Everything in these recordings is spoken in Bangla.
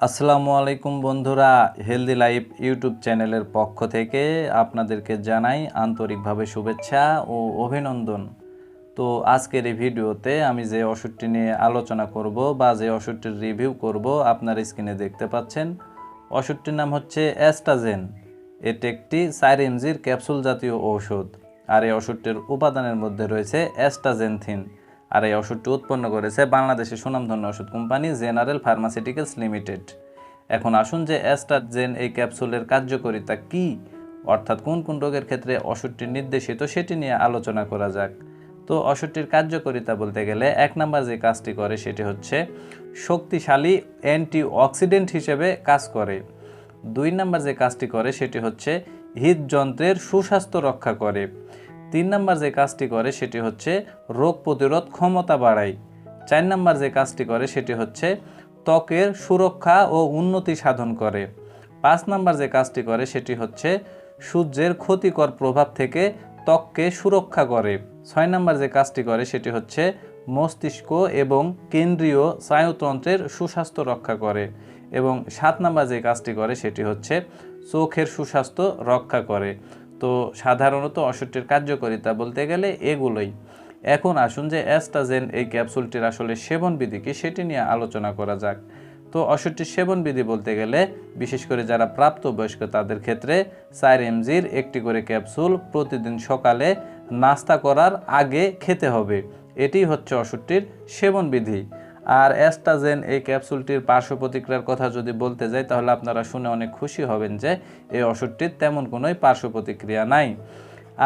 আসসালামু আলাইকুম বন্ধুরা হেলদি লাইফ ইউটিউব চ্যানেলের পক্ষ থেকে আপনাদেরকে জানাই আন্তরিকভাবে শুভেচ্ছা ও অভিনন্দন। তো আজকের এই ভিডিওতে আমি যে ওষুধটি নিয়ে আলোচনা করব বা যে ওষুধটির রিভিউ করব আপনার স্ক্রিনে দেখতে পাচ্ছেন, ওষুধটির নাম হচ্ছে অ্যাস্টাজেন এটি একটি সাইরেমজির ক্যাপসুল জাতীয় ঔষধ। আর এই ওষুধটির উপাদানের মধ্যে রয়েছে অ্যাস্টাজেনথিন আর এই ওষুধটি উৎপন্ন করেছে বাংলাদেশের সুনামধন্য ওষুধ কোম্পানি জেনারেল ফার্মাসিউটিক্যালস লিমিটেড। এখন আসুন যে অ্যাস্টাজেন এই ক্যাপসুলের কার্যকারিতা কি, অর্থাৎ কোন কোন রোগের ক্ষেত্রে ওষুধটি নির্দেশিত সেটি নিয়ে আলোচনা করা যাক। তো ওষুধটির কার্যকারিতা বলতে গেলে এক নাম্বার যে কাজটি করে সেটি হচ্ছে শক্তিশালী অ্যান্টি অক্সিডেন্ট হিসেবে কাজ করে। দুই নাম্বার যে কাজটি করে সেটি হচ্ছে হৃদযন্ত্রের সুস্বাস্থ্য রক্ষা করে। তিন নাম্বার যে কাজটি করে সেটি হচ্ছে রোগ প্রতিরোধ ক্ষমতা বাড়ায়। চার নাম্বার যে কাজটি করে সেটি হচ্ছে ত্বকের সুরক্ষা ও উন্নতি সাধন করে। পাঁচ নাম্বার যে কাজটি করে সেটি হচ্ছে সূর্যের ক্ষতিকর প্রভাব থেকে ত্বককে সুরক্ষা করে। ছয় নাম্বার যে কাজটি করে সেটি হচ্ছে মস্তিষ্ক এবং কেন্দ্রীয় স্নায়ুতন্ত্রের সুস্বাস্থ্য রক্ষা করে এবং সাত নাম্বার যে কাজটি করে সেটি হচ্ছে চোখের সুস্বাস্থ্য রক্ষা করে। তো সাধারণত ওষুধটির কার্যকারিতা বলতে গেলে এগুলোই। এখন আসুন যে অ্যাস্টাজেন এই ক্যাপসুলটির আসলে সেবনবিধি কি সেটি নিয়ে আলোচনা করা যাক। তো ওষুধটির সেবনবিধি বলতে গেলে, বিশেষ করে যারা প্রাপ্তবয়স্ক তাদের ক্ষেত্রে চার এমজির একটি করে ক্যাপসুল প্রতিদিন সকালে নাস্তা করার আগে খেতে হবে। এটি হচ্ছে ওষুধটির সেবনবিধি। আর অ্যাস্টাজেন এই ক্যাপসুলটির পার্শ্ব প্রতিক্রিয়ার কথা যদি বলতে যাই, তাহলে আপনারা শুনে অনেক খুশি হবেন যে এই ওষুধটির তেমন কোনোই পার্শ্ব প্রতিক্রিয়া নাই।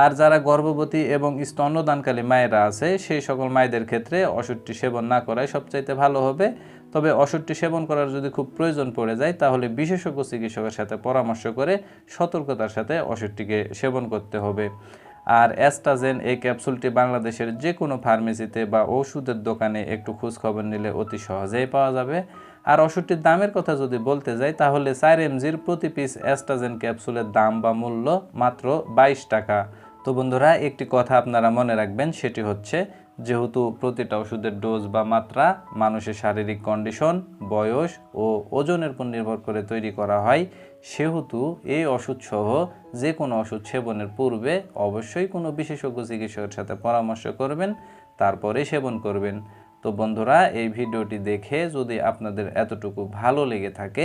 আর যারা গর্ভবতী এবং স্তন্যদানকালী মায়েরা আছে, সেই সকল মায়েদের ক্ষেত্রে ওষুধটি সেবন না করাই সবচাইতে ভালো হবে। তবে ওষুধটি সেবন করার যদি খুব প্রয়োজন পড়ে যায়, তাহলে বিশেষজ্ঞ চিকিৎসকের সাথে পরামর্শ করে সতর্কতার সাথে ওষুধটিকে সেবন করতে হবে। আর অ্যাস্টাজেন এই ক্যাপসুলটি বাংলাদেশের যে কোনো ফার্মেসিতে বা ওষুধের দোকানে একটু খোঁজখবর নিলে অতি সহজেই পাওয়া যাবে। আর ওষুধটির দামের কথা যদি বলতে যাই, তাহলে চার এমজির প্রতি পিস অ্যাস্টাজেন ক্যাপসুলের দাম বা মূল্য মাত্র বাইশ টাকা। তো বন্ধুরা, একটি কথা আপনারা মনে রাখবেন, সেটি হচ্ছে যেহেতু প্রতিটা ওষুধের ডোজ বা মাত্রা মানুষের শারীরিক কন্ডিশন, বয়স ও ওজনের উপর নির্ভর করে তৈরি করা হয়। সেহেতু এই ওষুধ সহ যে কোনো ওষুধ সেবনের পূর্বে অবশ্যই কোনো বিশেষজ্ঞ চিকিৎসকের সাথে পরামর্শ করবেন, তারপরে সেবন করবেন। তো বন্ধুরা, এই ভিডিওটি দেখে যদি আপনাদের এতটুকু ভালো লেগে থাকে